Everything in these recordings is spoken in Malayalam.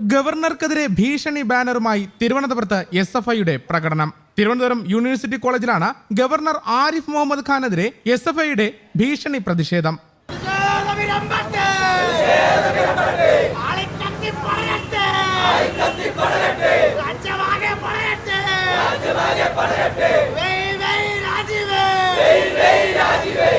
ഗവർണർക്കെതിരെ ഭീഷണി ബാനറുമായി തിരുവനന്തപുരത്ത് എസ് എഫ് ഐയുടെ പ്രകടനം. തിരുവനന്തപുരം യൂണിവേഴ്സിറ്റി കോളേജിലാണ് ഗവർണർ ആരിഫ് മുഹമ്മദ് ഖാനെതിരെ എസ് എഫ് ഐയുടെ ഭീഷണി പ്രതിഷേധം. രാജീവേ രാജീവേ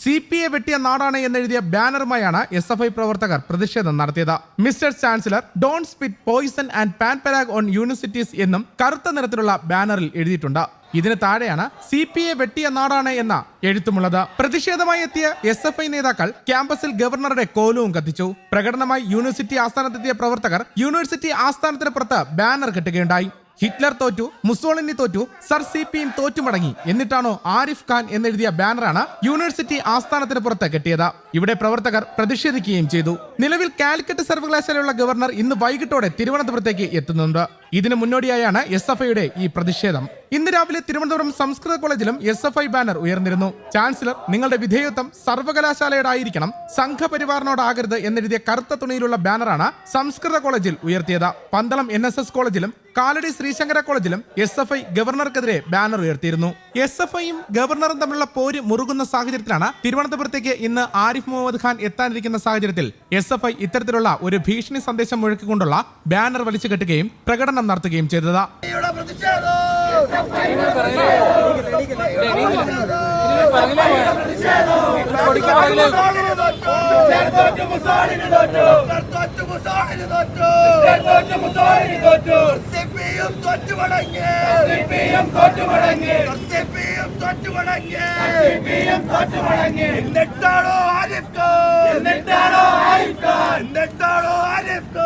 സി പി എ വെട്ടിയ നാടാണ് എന്നെഴുതിയ ബാനറുമായാണ് എസ് എഫ് ഐ പ്രവർത്തകർ പ്രതിഷേധം നടത്തിയത്. Mister chancellor don't spit poison and Pan Parag on universities എന്നും കറുത്ത നിറത്തിലുള്ള ബാനറിൽ എഴുതിയിട്ടുണ്ട്. ഇതിന് താഴെയാണ് സി പി എ വെട്ടിയ നാടാണ് എന്ന എഴുത്തുമുള്ളത്. പ്രതിഷേധമായി എത്തിയ എസ് എഫ് ഐ നേതാക്കൾ ക്യാമ്പസിൽ ഗവർണറുടെ കോലവും കത്തിച്ചു. പ്രകടനമായി യൂണിവേഴ്സിറ്റി ആസ്ഥാനത്തെത്തിയ പ്രവർത്തകർ യൂണിവേഴ്സിറ്റി ആസ്ഥാനത്തിന് പുറത്ത് ബാനർ കെട്ടുകയുണ്ടായി. ഹിറ്റ്ലർ തോറ്റു മുസോളിനി തോറ്റു സർ സി പിയും തോറ്റു മടങ്ങി എന്നിട്ടാണോ ആരിഫ് ഖാൻ എന്നെഴുതിയ ബാനറാണ് യൂണിവേഴ്സിറ്റി ആസ്ഥാനത്തിന് പുറത്ത് കെട്ടിയത്. ഇവിടെ പ്രവർത്തകർ പ്രതിഷേധിക്കുകയും ചെയ്തു. നിലവിൽ കാലിക്കറ്റ് സർവകലാശാലയുള്ള ഗവർണർ ഇന്ന് വൈകിട്ടോടെ തിരുവനന്തപുരത്തേക്ക് എത്തുന്നുണ്ട്. ഇതിന് മുന്നോടിയായാണ് എസ് എഫ് ഐയുടെ ഈ പ്രതിഷേധം. ഇന്ന് രാവിലെ തിരുവനന്തപുരം സംസ്കൃത കോളേജിലും എസ് എഫ് ഐ ബാനർ ഉയർന്നിരുന്നു. ചാൻസലർ നിങ്ങളുടെ വിധേയത്വം സർവകലാശാലയുടെ ആയിരിക്കണം സംഘപരിവാറിനോടാകരുത് എന്നെഴുതിയ കറുത്ത തുണിയിലുള്ള ബാനറാണ് സംസ്കൃത കോളേജിൽ ഉയർത്തിയത്. പന്തളം എൻ കോളേജിലും കാലടി ശ്രീശങ്കര കോളേജിലും എസ് ഗവർണർക്കെതിരെ ബാനർ ഉയർത്തിയിരുന്നു. എസ് എഫ് ഐയും ഗവർണറും തമ്മിലുള്ള പോര് മുറുകുന്ന സാഹചര്യത്തിലാണ് തിരുവനന്തപുരത്തേക്ക് ഇന്ന് ആരിഫ് മുഹമ്മദ് ഖാൻ എത്താനിരിക്കുന്ന സാഹചര്യത്തിൽ എസ് എഫ് ഐ ഇത്തരത്തിലുള്ള ഒരു ഭീഷണി സന്ദേശം മുഴക്കിക്കൊണ്ടുള്ള ബാനർ വലിച്ചു കെട്ടുകയും പ്രകടനം നടത്തുകയും ചെയ്തത്. ആരിഫ് ആരിഫ്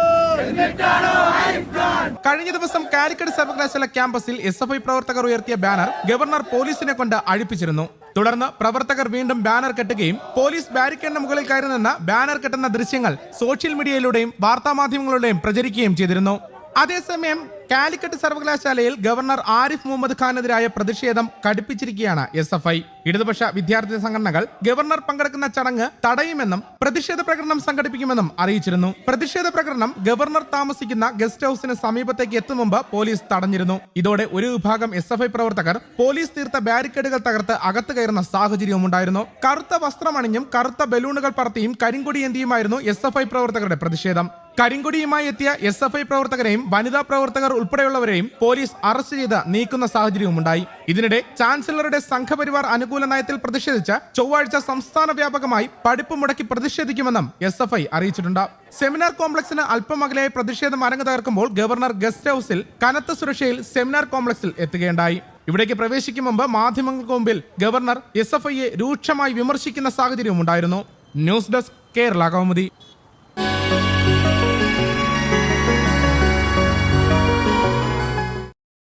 കഴിഞ്ഞ ദിവസം കാലിക്കറ്റ് സർവകലാശാല ക്യാമ്പസിൽ എസ് എഫ് ഐ പ്രവർത്തകർ ഉയർത്തിയ ബാനർ ഗവർണർ പോലീസിനെ കൊണ്ട് അഴിപ്പിച്ചിരുന്നു. തുടർന്ന് പ്രവർത്തകർ വീണ്ടും ബാനർ കെട്ടുകയും പോലീസ് ബാരിക്കേഡിന് മുകളിൽ കയറി നിന്ന് ബാനർ കെട്ടുന്ന ദൃശ്യങ്ങൾ സോഷ്യൽ മീഡിയയിലൂടെയും വാർത്താമാധ്യമങ്ങളിലൂടെയും പ്രചരിക്കുകയും ചെയ്തിരുന്നു. അതേസമയം കാലിക്കറ്റ് സർവകലാശാലയിൽ ഗവർണർ ആരിഫ് മുഹമ്മദ് ഖാനെതിരായ പ്രതിഷേധം കടുപ്പിച്ചിരിക്കുകയാണ് എസ് എഫ് ഐ. ഇടതുപക്ഷ വിദ്യാർത്ഥി സംഘടനകൾ ഗവർണർ പങ്കെടുക്കുന്ന ചടങ്ങ് തടയുമെന്നും പ്രതിഷേധ പ്രകടനം സംഘടിപ്പിക്കുമെന്നും അറിയിച്ചിരുന്നു. പ്രതിഷേധ പ്രകടനം ഗവർണർ താമസിക്കുന്ന ഗസ്റ്റ് ഹൌസിന് സമീപത്തേക്ക് എത്തും മുമ്പ് പോലീസ് തടഞ്ഞിരുന്നു. ഇതോടെ ഒരു വിഭാഗം എസ് എഫ് ഐ പ്രവർത്തകർ പോലീസ് തീർത്ത ബാരിക്കേഡുകൾ തകർത്ത് അകത്ത് കയറുന്ന സാഹചര്യവും ഉണ്ടായിരുന്നു. കറുത്ത വസ്ത്രമണിഞ്ഞും കറുത്ത ബലൂണുകൾ പറത്തിയും കരിങ്കൊടി എന്തിയുമായിരുന്നു എസ് എഫ് ഐ പ്രവർത്തകരുടെ പ്രതിഷേധം. കരിങ്കൊടിയുമായി എത്തിയ എസ് എഫ് ഐ പ്രവർത്തകരെയും വനിതാ പ്രവർത്തകർ ഉൾപ്പെടെയുള്ളവരെയും പോലീസ് അറസ്റ്റ് ചെയ്ത് നീക്കുന്ന സാഹചര്യവുമുണ്ടായി. ഇതിനിടെ ചാൻസലറുടെ സംഘപരിവാർ അനുകൂല നയത്തിൽ പ്രതിഷേധിച്ച ചൊവ്വാഴ്ച സംസ്ഥാന വ്യാപകമായി പഠിപ്പ് മുടക്കി പ്രതിഷേധിക്കുമെന്നും എസ് എഫ് ഐ അറിയിച്ചിട്ടുണ്ട്. സെമിനാർ കോംപ്ലക്സിന് അല്പം പ്രതിഷേധം അരങ്ങ് തകർക്കുമ്പോൾ ഗവർണർ ഗസ്റ്റ് ഹൌസിൽ കനത്ത സുരക്ഷയിൽ സെമിനാർ കോംപ്ലക്സിൽ എത്തുകയുണ്ടായി. ഇവിടേക്ക് പ്രവേശിക്കും മുമ്പ് മാധ്യമങ്ങൾക്ക് മുമ്പിൽ ഗവർണർ എസ് എഫ് ഐയെ രൂക്ഷമായി വിമർശിക്കുന്ന സാഹചര്യവും ഉണ്ടായിരുന്നു ന്യൂസ് ഡെസ്ക് കേരള കൗമുദി.